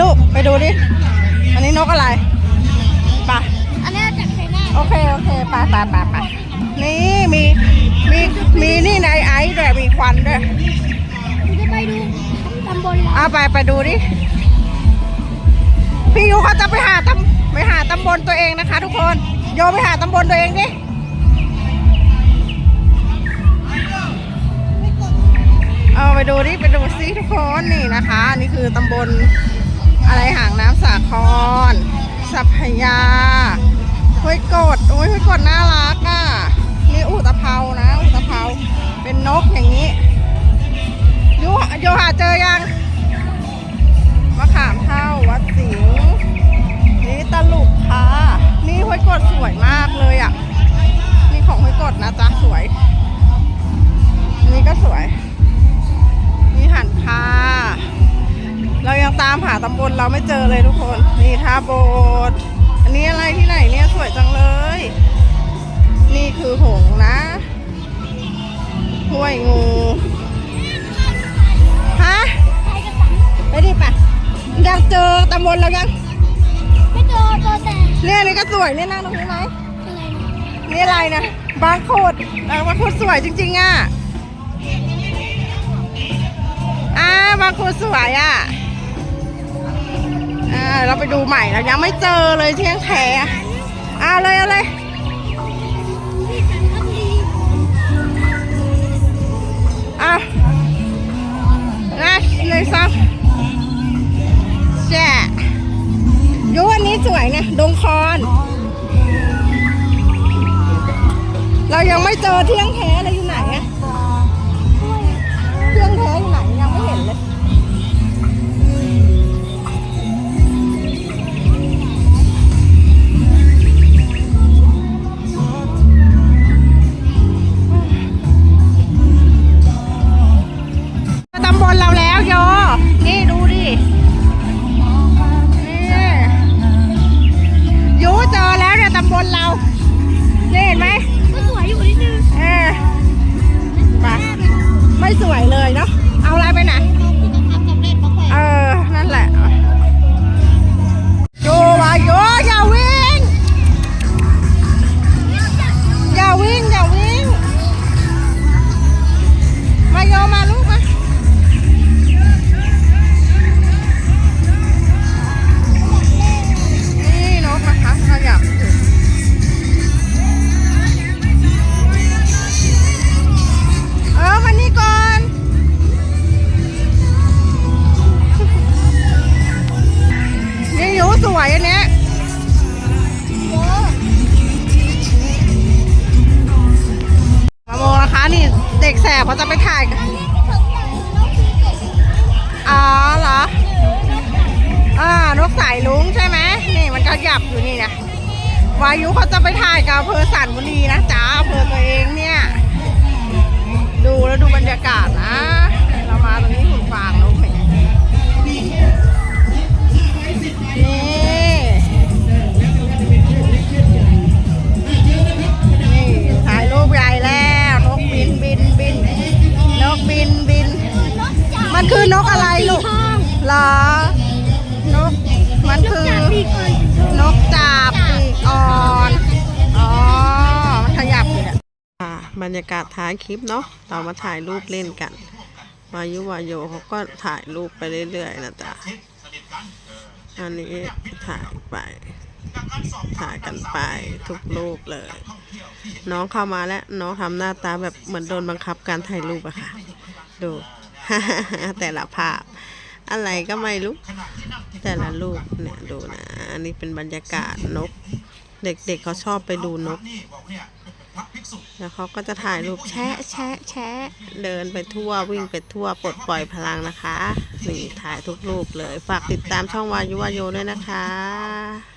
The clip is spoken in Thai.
ลูก ไปดูดิ อันนี้นกอะไรไปอันนี้จากไชน่าโอเค โอเคไปไปไปไปนี่ มี มี มีนี่ในไอซ์ด้วย มีควันด้วยเราจะไปดูตำบลเราเอาไป ไปดูดิ พี่ยูเขาจะไปหาตำไปหาตำบลตัวเองนะคะ ทุกคน โยไปหาตำบลตัวเองดิเอาไปดูดิไปดูซิทุกคนนี่นะคะ นี่คือตำบล อะไรหางน้ำสาครสัพพยา เราไม่เจอเลยทุกคน นี่ท่าโบสถ์อันนี้อะไรที่ไหนเนี่ยสวยจังเลย นี่คือหงส์นะห้วยงูฮะใครกันสังไปดิปะยังเจอตำบลเรายัง ไม่เจอเจอแต่เนี่ยนี่ก็สวยเนี่ยนั่งตรงนี้ไหมอะไรนะนี่อะไรนะบางโคดบางโคดสวยจริงๆอะอ่าบางโคดสวยอะ อ่าเราไปดูใหม่เรายังไม่เจอเลยเที่ยงแท้เอาเลยเอาเลยที่จันทบุรีอะนะหนึ่งสองแช่ยูอันนี้สวยเนี่ยดงคอน เรายังไม่เจอเที่ยงแท้ นี่เห็นไหมก็สวยอยู่นิดนึงเออไปไม่สวยเลยเนาะเอาอะไรไปไหนคุณจะเออ นั่นแหละ เด็กแสบเขาจะไปถ่ายกันอ๋อเหรออ่านกสายลุงใช่ไหมนี่มันก็หยับอยู่นี่นะวายุเขาจะไปถ่ายกับอำเภอสันบุรีนะจ้าอำเภอตัวเองเนี่ย ดูแล้วดูบรรยากาศนะ เรามาตรงนี้หุ่นฟาง รรยากาศท้ายคลิปเนาะเรามาถ่ายรูปเล่นกันวายุวายโยเขาก็ถ่ายรูปไปเรื่อยๆนะจ๊ะอันนี้ถ่ายไปถ่ายกันไปทุกรูปเลย น้องเข้ามาแล้วน้องทำหน้าตาแบบเหมือนโดนบังคับการถ่ายรูปอะค่ะ ดูแต่ละภาพ อะไรก็ไม่รู้ แต่ละรูปเนี่ยดูนะ อันนี้เป็นบรรยากาศนก เด็กๆเขาชอบไปดูนก แล้วเขาก็จะถ่ายรูปแชะแชะแชะเดินไปทั่ววิ่งไปทั่วปลดปล่อยพลังนะคะนี่ถ่ายทุกรูปเลย ฝากติดตามช่องวายุวาโยด้วยนะคะ